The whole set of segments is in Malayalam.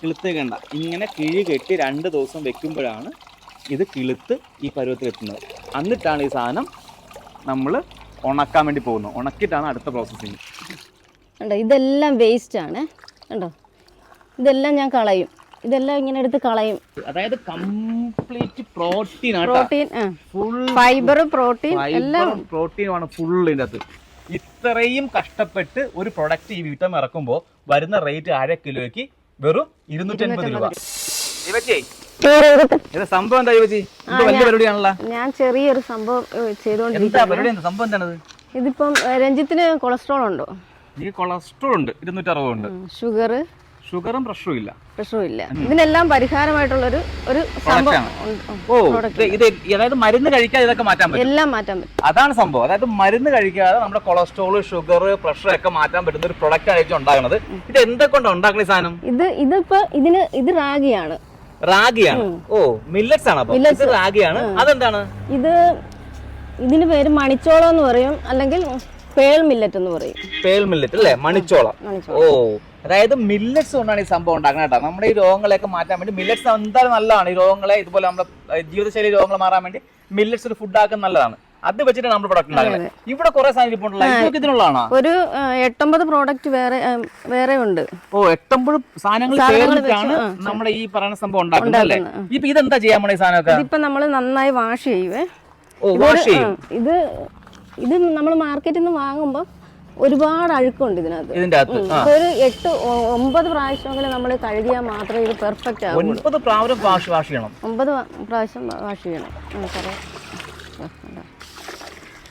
കിളുത്ത് കണ്ട. ഇങ്ങനെ കിഴി കെട്ടി രണ്ട് ദിവസം വെക്കുമ്പോഴാണ് ഇത് കിളുത്ത് ഈ പരുവത്തിലെത്തുന്നത് എന്നിട്ടാണ് ഈ സാധനം നമ്മൾ ഉണക്കാൻ വേണ്ടി പോകുന്നത്. ഉണക്കിയിട്ടാണ് അടുത്ത പ്രോസസ്സിങ് കണ്ടോ ഇതെല്ലാം വേസ്റ്റ് ആണ്. കണ്ടോ ഇതെല്ലാം ഞാൻ കളയും. ഇതെല്ലാം ഇങ്ങനെ എടുത്ത് കളയും. അതായത് കംപ്ലീറ്റ് പ്രോട്ടീൻ ആണ് പ്രോട്ടീൻ ഫുൾ ഫൈബർ പ്രോട്ടീൻ എല്ലാം. പ്രോട്ടീൻ ആണ് ഫുൾ ഇതിന്റെ അകത്ത് ഇത്രയും കഷ്ടപ്പെട്ട് ഒരു പ്രൊഡക്റ്റ് ഈ വീട്ടം ഇറക്കുമ്പോൾ വരുന്ന റേറ്റ് അര കിലോയ്ക്ക് വെറും ഇരുന്നൂറ്റൻപത് രൂപ. ഇവച്ചേ ഇത് സംഭവം എന്താ വലിയ പരിപാടിയാണല്ലോ ഞാൻ ചെറിയൊരു സംഭവം സംഭവം എന്താണത്? ഇതിപ്പം രഞ്ജിത്തിന് കൊളസ്ട്രോൾ ഉണ്ടോ? കൊളസ്ട്രോൾ ഉണ്ട്. ഇരുന്നൂറ്ററുപതുണ്ട് ഷുഗർ ഷുഗറും പ്രഷറും ഇല്ല. പ്രഷറും ഇല്ല. ഇതിനെല്ലാം പരിഹാരമായിട്ടുള്ള ഒരു സംഭവം. ഓ ഇത് ഇത് അതായത് മരുന്ന് കഴിക്കാതെ ഇതൊക്കെ മാറ്റാൻ പറ്റും. എല്ലാം മാറ്റാൻ പറ്റും. അതാണ് സംഭവം. അതായത് മരുന്ന് കഴിക്കാതെ നമ്മുടെ കൊളസ്ട്രോൾ ഷുഗർ പ്രഷർ ഒക്കെ മാറ്റാൻ പറ്റുന്ന ഒരു പ്രൊഡക്റ്റ് ആയിരിക്കും ഉണ്ടാകുന്നത്. ഇത് എന്തൊക്കെ ഉണ്ടാക്കുന്ന സാധനം? ഇത് ഇതിപ്പോ ഇതിന് ഇത് റാഗിയാണ്. റാഗിയാണ്. ഓ മില്ലറ്റ്സ് ആണ് ഇത് റാഗിയാണ്. അതെന്താണ്? ഇത് ഇതിന് പേര് മണിച്ചോളം എന്ന് പറയും. അല്ലെങ്കിൽ പേൾ മില്ലറ്റ് എന്ന് പറയും. പേൾ മില്ലറ്റ് അല്ലേ? മണിച്ചോളം. ഓ അതായത് മില്ലറ്റ്സ് കൊണ്ടാണ് ഈ സംഭവം ഉണ്ടാക്കുന്നത് കേട്ടോ. നമ്മുടെ ഈ രോഗങ്ങളെയൊക്കെ മാറ്റാൻ വേണ്ടി മില്ലറ്റ്സ് എന്തായാലും നല്ലതാണ്. ഈ രോഗങ്ങളെ ഇതുപോലെ നമ്മുടെ ജീവിതശൈലി രോഗങ്ങൾ മാറാൻ വേണ്ടി മില്ലറ്റ്സ് ഒരു ഫുഡ് ആക്കുന്ന നല്ലതാണ്. അത് വെച്ചിട്ട് നമ്മുടെ പ്രൊഡക്റ്റ് ഉണ്ടാക്കുന്നത്. ഇവിടെ കുറെ സാധനം ഇതിനുള്ളതാണോ ഒരു എട്ടൊമ്പത് പ്രോഡക്റ്റ് വേറെ വേറെ ഉണ്ട്. ഓ എട്ടൊമ്പത് സാധനങ്ങൾ സാധനങ്ങൾ ചേർന്നിട്ടാണ് നമ്മുടെ ഈ പറയുന്ന സംഭവം ഉണ്ടാക്കുന്നത് അല്ലേ? ഇപ്പൊ ഇതെന്താ ചെയ്യാൻ പോണ ഈ സാധനമൊക്കെ? ഇതിപ്പോ നമ്മൾ നന്നായി വാഷ് ചെയ്യുവേ. ഓ വാഷ് ചെയ്യും. ഇത് ഇത് നമ്മൾ മാർക്കറ്റിൽ നിന്ന് വാങ്ങുമ്പോൾ ഒരുപാട് അഴുക്കുണ്ട് ഇതിനകത്ത്. ഒരു എട്ട് ഒമ്പത് പ്രാവശ്യമെങ്കിലും നമ്മൾ കഴുകിയാൽ മാത്രമേ ഇത് പെർഫെക്റ്റ് ആകും ഒമ്പത് പ്രാവശ്യം വാഷ് വാഷ് ചെയ്യണം. ഒമ്പത് പ്രാവശ്യം വാഷ് ചെയ്യണം.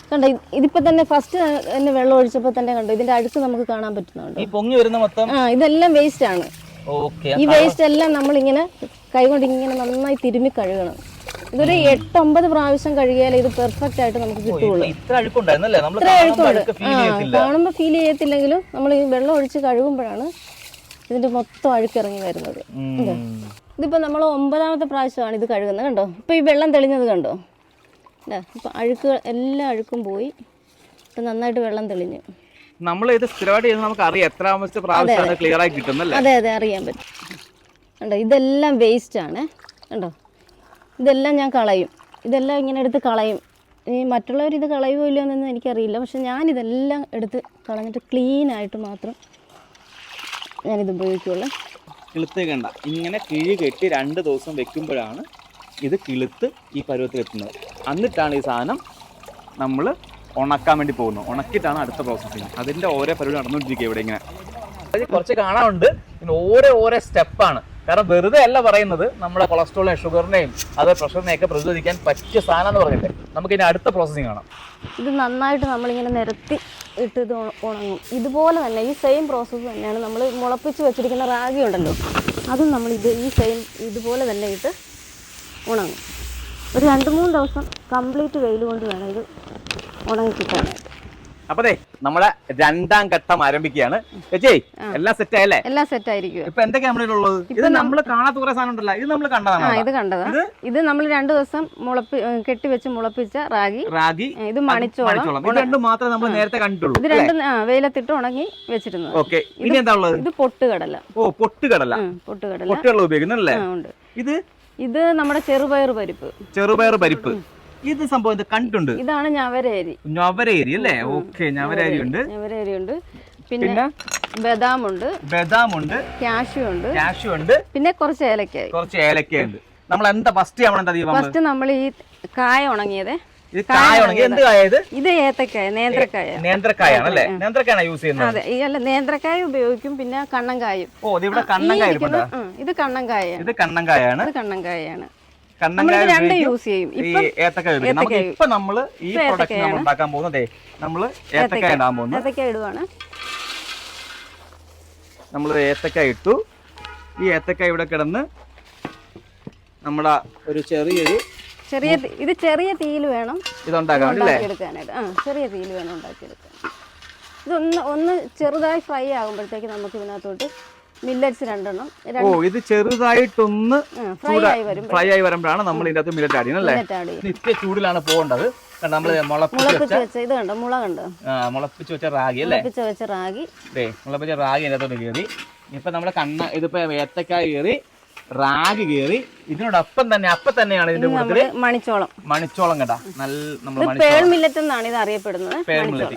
കണ്ടോ. ഇതിപ്പോ തന്നെ ഫസ്റ്റ് തന്നെ വെള്ളം ഒഴിച്ചപ്പോ തന്നെ കണ്ടോ ഇതിന്റെ അഴുക്ക് നമുക്ക് കാണാൻ പറ്റുന്നുണ്ട്? ഈ പൊങ്ങി വരുന്ന മൊത്തം? ആ ഇതെല്ലാം വേസ്റ്റ് ആണ്. ഈ വേസ്റ്റ് എല്ലാം നമ്മൾ നമ്മളിങ്ങനെ കൈകൊണ്ട് ഇങ്ങനെ നന്നായി തിരുമ്മി കഴുകണം. ഇതൊരു എട്ടൊമ്പത് പ്രാവശ്യം കഴുകിയാലേ ഇത് പെർഫെക്റ്റ് ആയിട്ട് നമുക്ക് കിട്ടുള്ളൂ. ഇത്ര അഴുക്കുണ്ട്. കാണുമ്പോൾ ഫീൽ ചെയ്യത്തില്ലെങ്കിലും നമ്മൾ ഈ വെള്ളം ഒഴിച്ച് കഴുകുമ്പോഴാണ് ഇതിന്റെ മൊത്തം അഴുക്കിറങ്ങി വരുന്നത്. ഇതിപ്പോ ഇതിപ്പോൾ നമ്മൾ ഒമ്പതാമത്തെ പ്രാവശ്യമാണ് ഇത് കഴുകുന്നത്. കണ്ടോ? ഇപ്പോൾ ഈ വെള്ളം തെളിഞ്ഞത് കണ്ടോ? അല്ലേ ഇപ്പം അഴുക്ക് എല്ലാ അഴുക്കും പോയി. ഇപ്പം നന്നായിട്ട് വെള്ളം തെളിഞ്ഞു. നമ്മൾ ഇത് സ്ഥിരമായിട്ട് ചെയ്യുന്നത് നമുക്ക് അറിയാം എത്രാമത്തെ പ്രാവശ്യമാണ് ക്ലിയർ ആയി കിട്ടുന്നല്ലേ അതെ അതെ അറിയാൻ പറ്റും. കണ്ടോ? ഇതെല്ലാം വേസ്റ്റ് ആണ്. കണ്ടോ? ഇതെല്ലാം ഞാൻ കളയും. ഇതെല്ലാം ഇങ്ങനെ എടുത്ത് കളയും. ഈ മറ്റുള്ളവർ ഇത് കളയുമോ ഇല്ലയോ എന്നൊന്നും എനിക്കറിയില്ല. പക്ഷെ ഞാനിതെല്ലാം എടുത്ത് കളഞ്ഞിട്ട് ക്ലീൻ ആയിട്ട് മാത്രം ഞാനിത് ഉപയോഗിക്കുള്ളൂ. കിളുത്ത് കണ്ട ഇങ്ങനെ കിഴി കെട്ടി രണ്ട് ദിവസം വെക്കുമ്പോഴാണ് ഇത് കിളുത്ത് ഈ പരുവത്തിലെത്തുന്നത് എന്നിട്ടാണ് ഈ സാധനം നമ്മൾ ഉണക്കാൻ വേണ്ടി പോകുന്നത്. ഉണക്കിയിട്ടാണ് അടുത്ത പ്രോസസ്സിങ് അതിന്റെ ഓരോ പരിപാടി നടന്നുകൊണ്ടിരിക്കുക ഇവിടെ ഇങ്ങനെ. കുറച്ച് കാണാനുണ്ട്. പിന്നെ ഓരോ ഓരോ സ്റ്റെപ്പാണ് കാരണം വെറുതെ അല്ല പറയുന്നത് നമ്മുടെ കൊളസ്ട്രോളിനെയും ഷുഗറിനെയും അത് പ്രഷറിനെയും ഒക്കെ പ്രതിരോധിക്കാൻ പറ്റിയ സാധനം എന്ന് പറഞ്ഞിട്ട് നമുക്ക് ഇനി അടുത്ത പ്രോസസ്സിങ് കാണാം. ഇത് നന്നായിട്ട് നമ്മളിങ്ങനെ നിരത്തി ഇട്ട് ഇത് ഉണങ്ങും. ഇതുപോലെ തന്നെ ഈ സെയിം പ്രോസസ്സ് തന്നെയാണ് നമ്മൾ മുളപ്പിച്ച് വെച്ചിരിക്കുന്ന റാഗി ഉണ്ടല്ലോ. അതും നമ്മൾ ഇത് ഈ സെയിം ഇതുപോലെ തന്നെ ഇട്ട് ഉണങ്ങും. ഒരു രണ്ട് മൂന്ന് ദിവസം കംപ്ലീറ്റ് വെയിൽ കൊണ്ട് വേണം ഇത് ഉണങ്ങി കിട്ടാനായിട്ട് അപ്പൊ ദേ നമ്മളെ രണ്ടാം ഘട്ടം ആരംഭിക്കുകയാണ്. ചേച്ചി എല്ലാം സെറ്റ് ആയല്ലേ? എല്ലാം സെറ്റ് ആയിരിക്കും ഇപ്പൊ എന്തൊക്കെ നമ്മളിലുള്ളത് ഉള്ളത് ഇത് നമ്മൾ കാണാത്ത കുറെ സാധനം ഉണ്ടല്ലോ. ഇത് നമ്മൾ കണ്ടതാണ് ഇത് കണ്ടതാണ് ഇത്? നമ്മൾ രണ്ട് ദിവസം മുളപ്പി കെട്ടി വെച്ച് മുളപ്പിച്ച റാഗി. റാഗി ഇത് മണിച്ചോളം. ഇത് രണ്ടും മാത്രമേ നമ്മൾ നേരത്തെ കണ്ടിട്ടുള്ളൂ ഇത് രണ്ടും വെയിലത്തിട്ട് ഉണങ്ങി വെച്ചിരുന്നു ഓക്കെ. ഇനി എന്താ ഉള്ളത്? ഇത് പൊട്ടുകടല. ഓ പൊട്ടുകടല. പൊട്ടുകടല. പൊട്ടുകടല ഉപയോഗിക്കുന്നല്ലേ ഉണ്ട്. ഇത്? ഇത് നമ്മുടെ ചെറുപയർ പരിപ്പ്. ചെറുപയർ പരിപ്പ്. ഇത് സംഭവം ഇത് കണ്ടിട്ടുണ്ട് ഇതാണ് ഞവരേരി. ഞവരേരി അല്ലേ? ഓക്കെ ഞവരേരി ഉണ്ട് ഞവരേരി ഉണ്ട് പിന്നെ ബദാമുണ്ട്. ബദാമുണ്ട്. കാഷ്യൂ ഉണ്ട് കാഷ്യൂ ഉണ്ട് പിന്നെ കുറച്ച് ഏലക്കായി. കുറച്ച് ഏലക്ക ഉണ്ട് നമ്മൾ എന്താ ഫസ്റ്റ് നമ്മൾ എന്താ ഫസ്റ്റ് നമ്മൾ ഈ കായ ഉണങ്ങിയത്. ഇത് കായ ഉണങ്ങി. എന്ത് കായ ഇത്? ഏത്തക്കായ നേന്ത്രക്കായ. നേന്ത്രക്കായാണ് അല്ലേ നേന്ത്രക്കായാണ് യൂസ് ചെയ്യുന്നത്. അതെ ഈ അല്ല നേന്ത്രക്കായ ഉപയോഗിക്കും പിന്നെ കണ്ണൻകായും. ഓ ഇത് ഇവിടെ കണ്ണങ്കായ ഇത് കണ്ണൻകായാണ് ഇത് കണ്ണങ്കായാണ് ഇത് കണ്ണൻകായാണ് കണ്ണങ്കായ നമ്മളിത് രണ്ടും ഉപയോഗിക്കും. യൂസ് ചെയ്യും. ഈ ഇപ്പം ഏത്തക്കായ ഉപയോഗിക്കും. നമുക്ക് ഏത്തക്കായ ഇപ്പൊ നമ്മൾ ഈ ഇപ്പൊ പ്രൊഡക്റ്റ് നമ്മൾ. ഉണ്ടാക്കാൻ പോകുന്നതേ നമ്മൾ ഏത്തക്കായ ഇടാൻ പോകുന്നു ഏത്തക്കായ ഇടുവാണ്. നമ്മൾ ഏത്തക്കായ ഇട്ടു. ഈ ഏത്തക്കായ ഇവിടെ കിടന്ന് നമ്മുടെ ഒരു ചെറിയൊരു ചെറിയ ഇത് ചെറിയ തീയിൽ വേണം. ഇതുണ്ടാക്കാൻ ആ ചെറിയ തീയിൽ വേണം ഉണ്ടാക്കിയെടുക്കാൻ. ഇതൊന്ന് ഒന്ന് ചെറുതായി ഫ്രൈ ആകുമ്പോഴത്തേക്ക് നമുക്ക് ഇതിനകത്തോട്ട് മില്ലറ്റ്സ് രണ്ടെണ്ണം. ഓ ഇത് ചെറുതായിട്ടൊന്ന് ഫ്രൈ ആയി വരുമ്പോഴാണ് നമ്മൾ ഇതിന്റെ അകത്ത് മില്ലറ്റ് ചെയ്യുന്നത് അല്ലേ? നിത്യ ചൂടിലാണ് പോകേണ്ടത്. നമ്മൾ മുളപ്പിച്ച് വെച്ച ഇത് കണ്ടോ? മുള കണ്ടോ? മുളപ്പിച്ച് വെച്ച റാഗി അല്ലേ? മുളപ്പിച്ച് വെച്ച റാഗി. മുളപ്പിച്ച റാഗി ഇതിനകത്തോട്ട് കയറി ഇപ്പൊ നമ്മുടെ കണ്ണ ഇതിപ്പോ ഏത്തക്കായ കയറി റാഗ് കയറി ഇതിനോടൊപ്പം തന്നെ അപ്പൊ തന്നെയാണ് ഇതിന്റെ കൂടുതൽ മണിച്ചോളം. മണിച്ചോളം കേട്ടാ നല്ല നമ്മൾ ഇത് പേൾ എന്നാണ് ഇത് അറിയപ്പെടുന്നത്.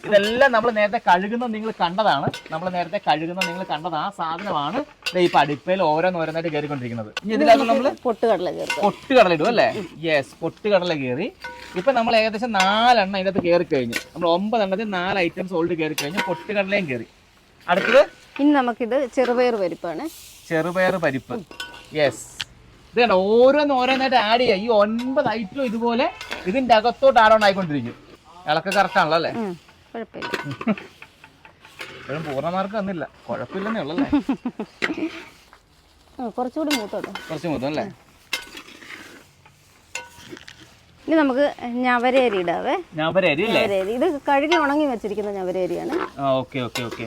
ഇതെല്ലാം നമ്മൾ നേരത്തെ കഴുകുന്ന നിങ്ങൾ കണ്ടതാണ്. നമ്മൾ നേരത്തെ കഴുകുന്ന നിങ്ങൾ കണ്ടത് ആ സാധനമാണ്. ഈ പഠിപ്പയിൽ ഓരോന്നോരോന്നായിട്ട് കയറിക്കൊണ്ടിരിക്കുന്നത് ഇനി ഇതിനകത്ത് നമ്മൾ പൊട്ടുകടല പൊട്ടുകടല ഇടും അല്ലേ? യെസ് പൊട്ടുകടല കയറി ഇപ്പൊ നമ്മൾ ഏകദേശം നാലെണ്ണം അതിനകത്ത് കയറി കഴിഞ്ഞു നമ്മൾ ഒമ്പതെണ്ണത്തിൽ നാല് ഐറ്റംസ് ഓൾഡ് കയറി കഴിഞ്ഞു പൊട്ടുകടലയും കയറി അടുത്തത്? ഇനി നമുക്കിത് ചെറുപയർ പരിപ്പാണ്. ചെറുപയർ പരിപ്പ്. യെസ് ഇത് കണ്ടോ ഓരോന്ന് ഓരോന്നായിട്ട് ആഡ് ചെയ്യുക. ഈ ഒൻപത് ഐറ്റം ഇതുപോലെ ഇതിന്റെ അകത്തോട്ട് ആഡ് ഓൺ ആയിക്കൊണ്ടിരിക്കും. ഇളക്ക് കറക്റ്റ് ആണല്ലോ അല്ലേ? എപ്പോഴും പൂർണ മാർക്ക് വന്നില്ല കുഴപ്പമില്ലെന്നേ ഉള്ളല്ലേ കുറച്ചുകൂടി മൂത്തോട്ടോ. കുറച്ച് മൂത്തം അല്ലേ? ഇനി നമുക്ക് ഞവരേരി ഇടാവേ. ഞവരേരി ഞവരേരി. ഇത് കഴുകി ഉണങ്ങി വെച്ചിരിക്കുന്ന ഞവരേരിയാണ്. Okay okay okay.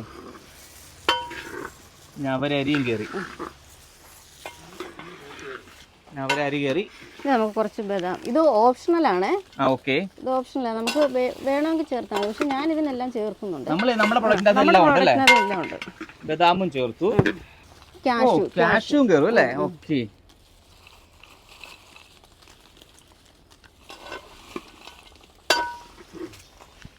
ഞവരരിയും കയറി. ഞവരരി കയറി. ഇത് നമുക്ക് കുറച്ച് ബദാം. ഇത് ഓപ്ഷണൽ ആ ഓക്കെ. ഇത് ആണ്. നമുക്ക് വേണമെങ്കിൽ ചേർത്താൽ മതി പക്ഷെ ഞാൻ ഇതിനെല്ലാം ചേർക്കുന്നുണ്ട്. നമ്മൾ നമ്മുടെ പ്രോഡക്റ്റിനകത്ത് ഉണ്ട് ബദാമും ചേർത്തു. കാഷു കാഷ്യൂം കയറും അല്ലേ? ഓക്കെ.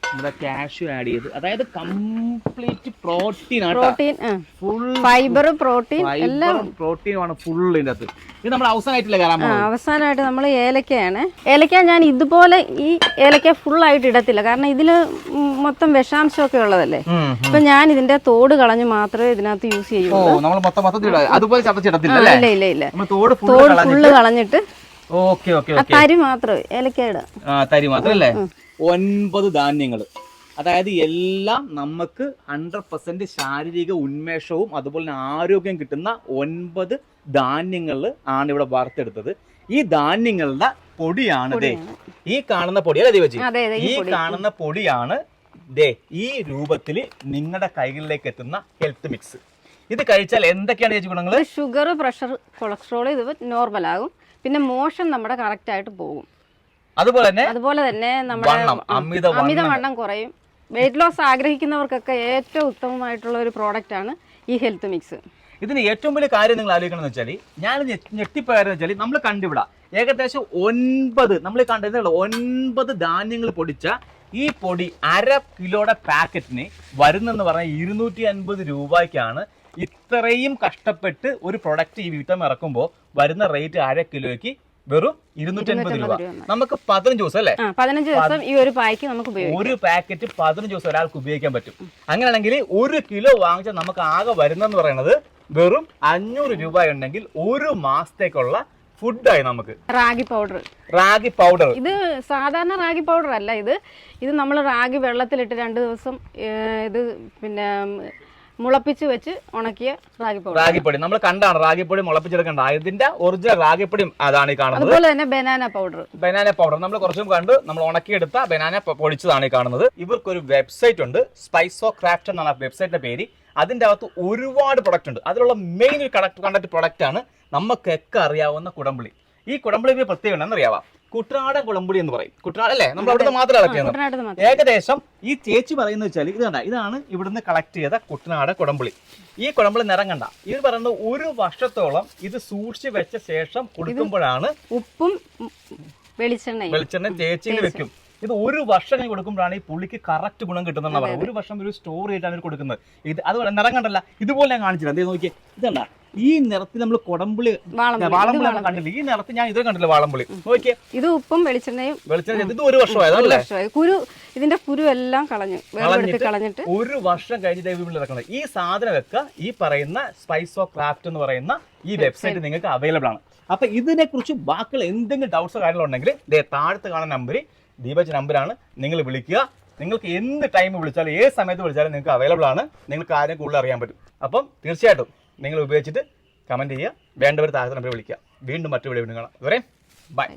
നമ്മുടെ കാഷ്യൂ ആഡ് ചെയ്ത്. അതായത് കംപ്ലീറ്റ് പ്രോട്ടീൻ ആണ് പ്രോട്ടീൻ ഫുൾ ഫൈബർ പ്രോട്ടീൻ എല്ലാം. പ്രോട്ടീൻ ആണ് ഫുൾ ഇതിനകത്ത്. ഇത് നമ്മൾ അവസാനമായിട്ടില്ല കയറാൻ അവസാനമായിട്ട് നമ്മൾ ഏലക്കയാണ്. ഏലക്ക ഞാൻ ഇതുപോലെ ഈ ഏലക്ക ഫുൾ ആയിട്ട് ഇടത്തില്ല. കാരണം ഇതിൽ മൊത്തം വിഷാംശമൊക്കെ ഉള്ളതല്ലേ. അപ്പൊ ഞാൻ ഇതിന്റെ തോട് കളഞ്ഞു മാത്രമേ ഇതിനകത്ത് യൂസ് ഓ ചെയ്യൂ നമ്മൾ മൊത്തം മൊത്തത്തിൽ ഇടാം. അതുപോലെ ഇല്ല ഇല്ല തോട് ഫുള്ള് കളഞ്ഞിട്ട് ഓക്കെ ഓക്കെ തരി മാത്രമേ ഏലക്ക ഇടാം. ആ തരി മാത്രം അല്ലേ? ഒൻപത് ധാന്യങ്ങൾ അതായത് എല്ലാം നമുക്ക് ഹൺഡ്രഡ് പെർസെന്റ് ശാരീരിക ഉന്മേഷവും അതുപോലെ തന്നെ ആരോഗ്യം കിട്ടുന്ന ഒൻപത് ധാന്യങ്ങൾ ആണ് ഇവിടെ വാർത്തെടുത്തത് ഈ ധാന്യങ്ങളുടെ പൊടിയാണ് ദേ ഈ കാണുന്ന പൊടി അല്ലേ അതെ ഈ കാണുന്ന പൊടിയാണ് ദേ ഈ രൂപത്തിൽ നിങ്ങളുടെ കൈകളിലേക്ക് എത്തുന്ന ഹെൽത്ത് മിക്സ് ഇത് കഴിച്ചാൽ എന്തൊക്കെയാണ് ചേച്ചി ഗുണങ്ങൾ ഷുഗർ പ്രഷർ കൊളസ്ട്രോൾ ഇത് നോർമൽ ആകും. പിന്നെ മോഷൻ നമ്മുടെ കറക്റ്റ് ആയിട്ട് പോകും. അതുപോലെ തന്നെ അതുപോലെ തന്നെ നമ്മുടെ അമിതവണ്ണം അമിത അമിത വണ്ണം. വണ്ണം കുറയും. വെയിറ്റ് ലോസ് ആഗ്രഹിക്കുന്നവർക്കൊക്കെ ഏറ്റവും ഉത്തമമായിട്ടുള്ള ഒരു പ്രോഡക്റ്റ് ആണ് ഈ ഹെൽത്ത് മിക്സ് ഇതിന് ഏറ്റവും വലിയ കാര്യം നിങ്ങൾ ആലോചിക്കണം എന്ന് വെച്ചാൽ ഞാൻ ഞെട്ടിപ്പോയെന്ന് വെച്ചാൽ നമ്മൾ കണ്ടിവിടാം. ഏകദേശം ഒൻപത് നമ്മൾ കണ്ടത് ഒൻപത് ധാന്യങ്ങൾ പൊടിച്ച ഈ പൊടി അര കിലോയുടെ പാക്കറ്റിന് വരുന്നെന്ന് പറഞ്ഞാൽ ഇരുന്നൂറ്റി അൻപത് രൂപയ്ക്കാണ് ഇത്രയും കഷ്ടപ്പെട്ട് ഒരു പ്രൊഡക്റ്റ് ഈ വീട്ടം ഇറക്കുമ്പോൾ വരുന്ന റേറ്റ് അര കിലോയ്ക്ക് വെറും ഇരുന്നൂറ്റി അൻപത് രൂപ. നമുക്ക് പതിനഞ്ച് ദിവസം അല്ലേ? പതിനഞ്ച് ദിവസം ഈ ഒരു പായ്ക്ക് നമുക്ക് ഉപയോഗിക്കാം. ഒരു പാക്കറ്റ് പതിനഞ്ച് ദിവസം ഒരാൾക്ക് ഉപയോഗിക്കാൻ പറ്റും. അങ്ങനെയാണെങ്കിൽ ഒരു കിലോ വാങ്ങിച്ചാൽ നമുക്ക് ആകെ വരുന്നെന്ന് പറയുന്നത് വെറും അഞ്ഞൂറ് രൂപ ഉണ്ടെങ്കിൽ ഒരു മാസത്തേക്കുള്ള ഫുഡായി നമുക്ക്. റാഗി പൗഡർ. റാഗി പൗഡർ. ഇത് സാധാരണ റാഗി പൗഡർ അല്ല ഇത്. ഇത് നമ്മൾ റാഗി വെള്ളത്തിലിട്ട് രണ്ട് ദിവസം ഇത് പിന്നെ മുളപ്പിച്ച് വെച്ച് ഉണക്കിയ റാഗിപ്പൊടി. റാഗിപ്പൊടി. നമ്മൾ കണ്ടാണ് റാഗിപ്പൊടി മുളപ്പിച്ചെടുക്കേണ്ട. ഇതിന്റെ ഒറിജിനൽ റാഗിപ്പൊടിയും അതാണ് ഈ കാണുന്നത്. അതുപോലെ തന്നെ ബനാന പൗഡർ ബനാന പൗഡർ നമ്മൾ കുറച്ചും കണ്ട്. നമ്മൾ ഉണക്കിയെടുത്ത ബനാന പൊടിച്ചതാണ് ഈ കാണുന്നത്. ഇവർക്കൊരു വെബ്സൈറ്റ് ഉണ്ട്. സ്പൈസോ ക്രാഫ്റ്റ് എന്നാണ് വെബ്സൈറ്റിന്റെ പേര്. അതിന്റെ അകത്ത് ഒരുപാട് പ്രൊഡക്റ്റ് ഉണ്ട്. അതിലുള്ള മെയിൻ ഒരു കണ്ടക്ട് കണ്ടക്ട് പ്രൊഡക്റ്റ് ആണ്. നമുക്കൊക്കെ അറിയാവുന്ന കുടംപുളി. ഈ കുടംപുളി പ്രത്യേകത എന്നറിയാവാ കുട്ടനാടൻ കുളമ്പുളി എന്ന് പറയും. കുട്ടനാട് അല്ലേ? നമ്മൾ മാത്രമേ കളക്ട് ചെയ്യുന്നത് ഏകദേശം ഈ ചേച്ചി പറയുന്നത് വെച്ചാൽ ഇത് കണ്ട ഇതാണ് ഇവിടുന്ന് കളക്ട് ചെയ്ത കുട്ടനാട് കുടമ്പുളി ഈ കുടമ്പുളി നിറം കണ്ട. ഇത് പറയുന്നത് ഒരു വർഷത്തോളം ഇത് സൂക്ഷിച്ച് വെച്ച ശേഷം കൊടുക്കുമ്പോഴാണ് ഉപ്പും വെളിച്ചെണ്ണ വെളിച്ചെണ്ണ ചേച്ചിയിൽ വെക്കും. ഇത് ഒരു വർഷം കഴിഞ്ഞ് കൊടുക്കുമ്പോഴാണ് ഈ പുള്ളിക്ക് കറക്റ്റ് ഗുണം പറയുന്നത്. ഒരു വർഷം ഒരു സ്റ്റോർ ചെയ്തിട്ടാണ് അവർ കൊടുക്കുന്നത്. ഇത് അതുപോലെ നിറം കണ്ടല്ല. ഇതുപോലെ ഞാൻ കാണിച്ചില്ല. എന്തേ നോക്കിയേ. ഇതല്ല ഈ നിറത്തിൽ നമ്മൾ കൊടംപുളി വാളംപുളി. നമ്മൾ കണ്ടില്ല? ഈ നിറത്തിൽ ഞാൻ ഇതുവരെ കണ്ടില്ല വാളംപുളി. നോക്കിയേ. ഇത് ഉപ്പും വെളിച്ചെണ്ണയും വെളിച്ചെണ്ണ ഇത് ഒരു വർഷമായതല്ലേ വർഷമായി. കുരു ഇതിന്റെ കുരു എല്ലാം കളഞ്ഞു. കളഞ്ഞിട്ട് ഒരു വർഷം കഴിഞ്ഞ് ദൈവം ഈ വെക്കുക ഈ പറയുന്ന സ്പൈസ് ഓഫ് ക്രാഫ്റ്റ് എന്ന് പറയുന്ന ഈ വെബ്സൈറ്റ് നിങ്ങൾക്ക് അവൈലബിൾ ആണ്. അപ്പൊ ഇതിനെ കുറിച്ച് ബാക്കിയുള്ള എന്തെങ്കിലും ഡൗട്ട്സോ കാര്യങ്ങളുണ്ടെങ്കിൽ ദേ താഴത്ത് കാണുന്ന നമ്പർ ദീപജ് നമ്പറാണ് നിങ്ങൾ വിളിക്കുക. നിങ്ങൾക്ക് എന്ത് ടൈം വിളിച്ചാലും ഏത് സമയത്ത് വിളിച്ചാലും നിങ്ങൾക്ക് അവൈലബിൾ ആണ്. നിങ്ങൾക്ക് ആരും കൂടുതൽ അറിയാൻ പറ്റും. അപ്പം തീർച്ചയായിട്ടും നിങ്ങൾ ഉപയോഗിച്ചിട്ട് കമന്റ് ചെയ്യുക. വേണ്ടവർ താഴെ നമ്പർ വിളിക്കുക. വീണ്ടും മറ്റു വീഡിയോ കാണാം. ഇതുവരെ ബൈ